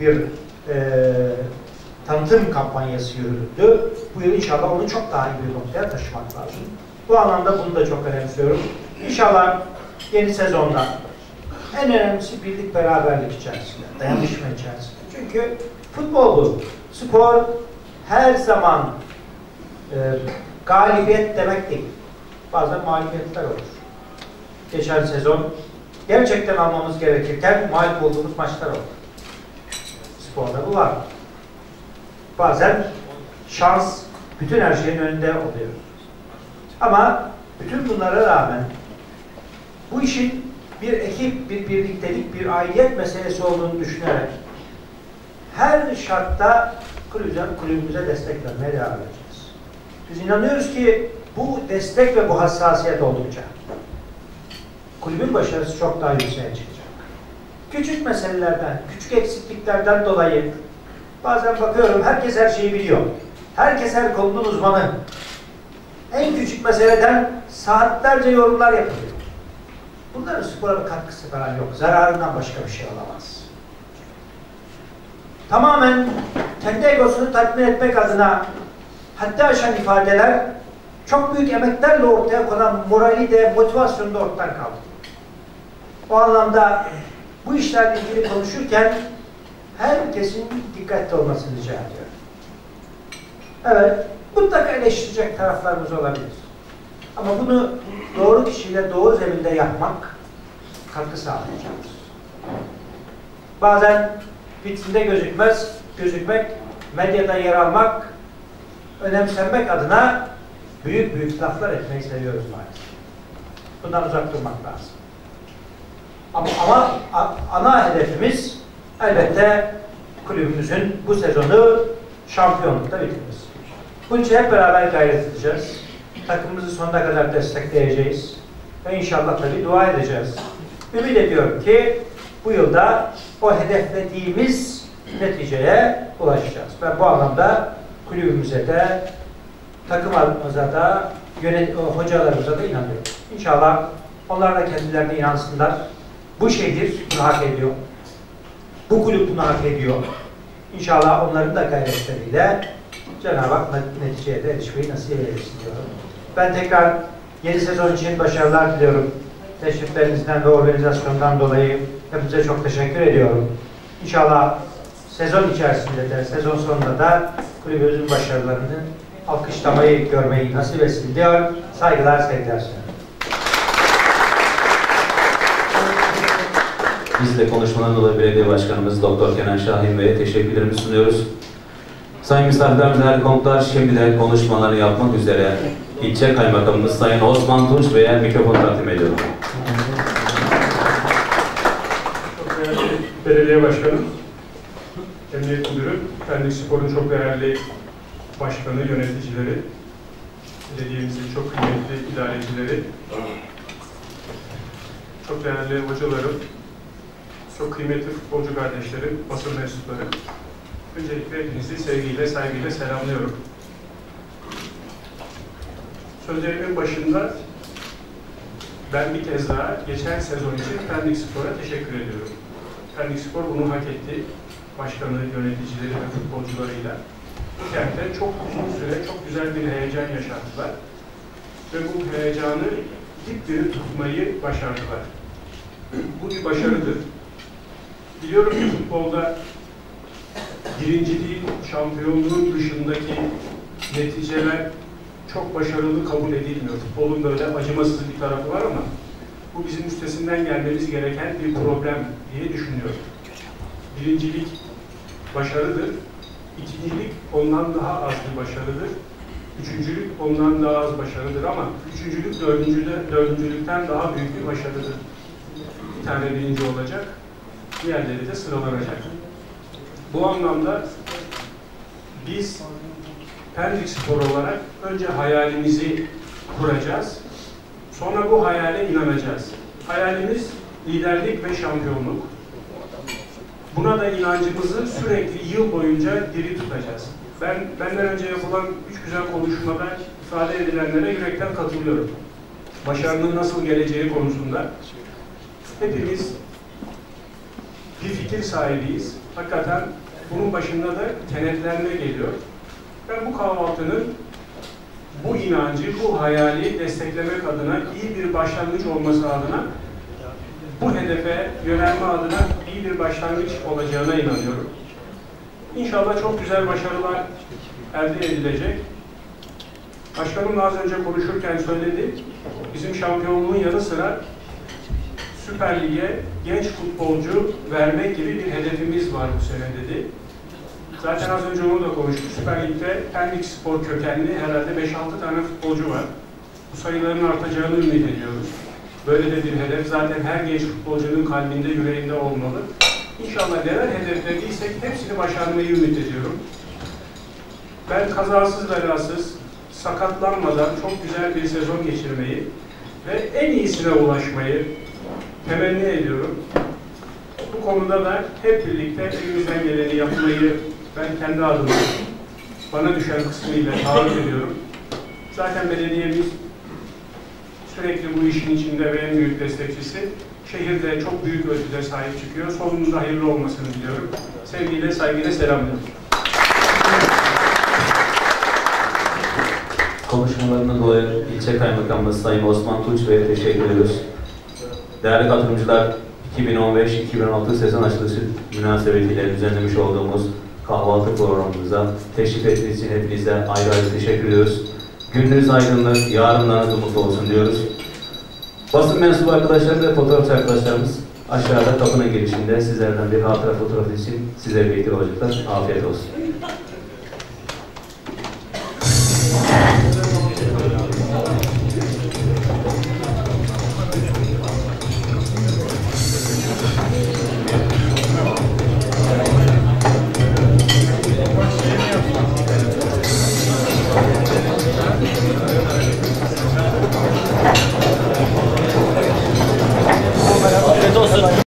bir e, tanıtım kampanyası yürüdü. Bu yıl inşallah onu çok daha iyi bir noktaya taşımak lazım. Bu anlamda bunu da çok önemsiyorum. İnşallah yeni sezonda en önemlisi birlik beraberlik içerisinde, dayanışma içerisinde. Çünkü futbol bu. Spor her zaman e, galibiyet demek değil. Bazen mağlubiyetler olur. Geçen sezon gerçekten almamız gerekirken mağlup olduğumuz maçlar oldu. Sporda bu var. Bazen şans bütün her şeyin önünde oluyor. Ama bütün bunlara rağmen bu işin bir ekip, bir birliktelik, bir aidiyet meselesi olduğunu düşünerek her şartta kulübümüze, kulübümüze destek vermeye devam edeceğiz. Biz inanıyoruz ki bu destek ve bu hassasiyet oldukça kulübün başarısı çok daha yükseğe çıkacak. Küçük meselelerden, küçük eksikliklerden dolayı bazen bakıyorum herkes her şeyi biliyor. Herkes her konunun uzmanı. En küçük meseleden saatlerce yorumlar yapılıyor. Bunların spora bir katkısı falan yok. Zararından başka bir şey olamaz. Tamamen kendi egosunu tatmin etmek adına haddi aşan ifadeler çok büyük emeklerle ortaya konan morali de motivasyonu da ortadan kaldı. O anlamda bu işlerle ilgili konuşurken herkesin dikkatli olmasını rica ediyorum. Evet, mutlaka eleştirecek taraflarımız olabilir. Ama bunu doğru kişiyle doğru zeminde yapmak katkı sağlayacaktır. Bazen vitrinde gözükmez, gözükmek, medyada yer almak, önemsenmek adına büyük büyük laflar etmeyi seviyoruz maalesef. Bundan uzak durmak lazım. Ama, ama ana hedefimiz elbette kulübümüzün bu sezonu şampiyonlukta bitirmesi. Bunun için hep beraber gayret edeceğiz. Takımımızı sonuna kadar destekleyeceğiz. Ve inşallah tabii dua edeceğiz. Ümit ediyorum ki bu yılda o hedeflediğimiz neticeye ulaşacağız. Ben bu anlamda kulübümüze de takımımıza da yönet hocalarımıza da inanıyorum. İnşallah onlar da kendilerine inansınlar. Bu şehir bunu hak ediyor. Bu kulüp bunu hak ediyor. İnşallah onların da gayretleriyle Cenab-ı Hak neticeye de erişmeyi nasip eylesin diyorum. Ben tekrar yeni sezon için başarılar diliyorum. Teşriflerinizden ve organizasyondan dolayı hepinize çok teşekkür ediyorum. İnşallah sezon içerisinde de, sezon sonunda da kulübümüzün başarılarını alkışlamayı görmeyi nasip etsin diyor. Saygılar, sevgiler sunuyorum. Biz de konuşmadan dolayı Belediye Başkanımız Doktor Kenan Şahin Bey'e teşekkürlerimizi sunuyoruz. Sayın misafirler, değerli konuklar, şimdi de konuşmalarını yapmak üzere ilçe kaymakamımız Sayın Osman Tunç Bey'e mikrofon takdim ediyorum. Belediye başkanı, emniyet müdürü, Pendik Spor'un çok değerli başkanı, yöneticileri, belediyemizin çok kıymetli idarecileri, çok değerli hocalarım, çok kıymetli futbolcu kardeşlerim, basın mensupları. Öncelikle hepinizi sevgiyle, saygıyla selamlıyorum. Sözlerimin başında ben bir kez daha geçen sezon için Pendik Spor'a teşekkür ediyorum. Pendik Spor bunu hak etti. Başkanı, yöneticileri ve futbolcularıyla. Kentte çok uzun süre çok güzel bir heyecan yaşattılar. Ve bu heyecanı dipdiri tutmayı başardılar. Bu bir başarıdır. Biliyorum ki futbolda birinciliğin, şampiyonluğun dışındaki neticeler çok başarılı kabul edilmiyor. Futbolun böyle acımasız bir tarafı var ama bu bizim üstesinden gelmemiz gereken bir problem diye düşünüyorum. Birincilik başarıdır. İkincilik ondan daha az bir başarıdır. Üçüncülük ondan daha az başarıdır ama üçüncülük dördüncülük, dördüncülükten daha büyük bir başarıdır. Bir tane birinci olacak, diğerleri de sıralanacak. Bu anlamda biz Pendik Spor olarak önce hayalimizi kuracağız. Sonra bu hayale inanacağız. Hayalimiz liderlik ve şampiyonluk. Buna da inancımızı sürekli yıl boyunca diri tutacağız. Ben benden önce yapılan üç güzel konuşmada ifade edilenlere yürekten katılıyorum. Başarının nasıl geleceği konusunda hepimiz bir fikir sahibiyiz hakikaten bunun başında da kenetlenme geliyor. Ben bu kahvaltının bu inancı, bu hayali desteklemek adına, iyi bir başlangıç olması adına, bu hedefe yönelme adına iyi bir başlangıç olacağına inanıyorum. İnşallah çok güzel başarılar elde edilecek. Başkanım az önce konuşurken söyledi, bizim şampiyonluğun yanı sıra Süper Lig'e genç futbolcu vermek gibi bir hedefimiz var bu sene dedi. Zaten az önce onu da konuştuk. Süper Lig'de Pendik Spor kökenli herhalde 5-6 tane futbolcu var. Bu sayıların artacağını ümit ediyoruz. Böyle de bir hedef zaten her genç futbolcunun kalbinde, yüreğinde olmalı. İnşallah neler hedeflediysek hepsini başarmayı ümit ediyorum. Ben kazasız belasız, sakatlanmadan çok güzel bir sezon geçirmeyi ve en iyisine ulaşmayı temenni ediyorum. Bu konuda da hep birlikte elimizden geleni yapmayı ben kendi adıma bana düşen kısmıyla taahhüt ediyorum. Zaten belediyemiz sürekli bu işin içinde ve en büyük destekçisi. Şehirde çok büyük ölçüde sahip çıkıyor. Sonunda hayırlı olmasını diliyorum. Sevgiyle, saygıyla selamlıyorum. Konuşmalarından dolayı ilçe kaymakamımız Sayın Osman Tunç Bey'e teşekkür ediyoruz. Değerli katılımcılar, 2015-2016 sezon açılışı münasebetiyle düzenlemiş olduğumuz kahvaltı programımıza teşrif ettiğiniz için hepinize ayrı ayrı teşekkür ediyoruz. Gününüz aydınlık, yarınlarınız mutlu olsun diyoruz. Basın mensubu arkadaşlar ve fotoğrafçı arkadaşlarımız aşağıda kapının girişinde sizlerden bir hatıra fotoğrafı için sizlerle birlikte olacaklar. Afiyet olsun.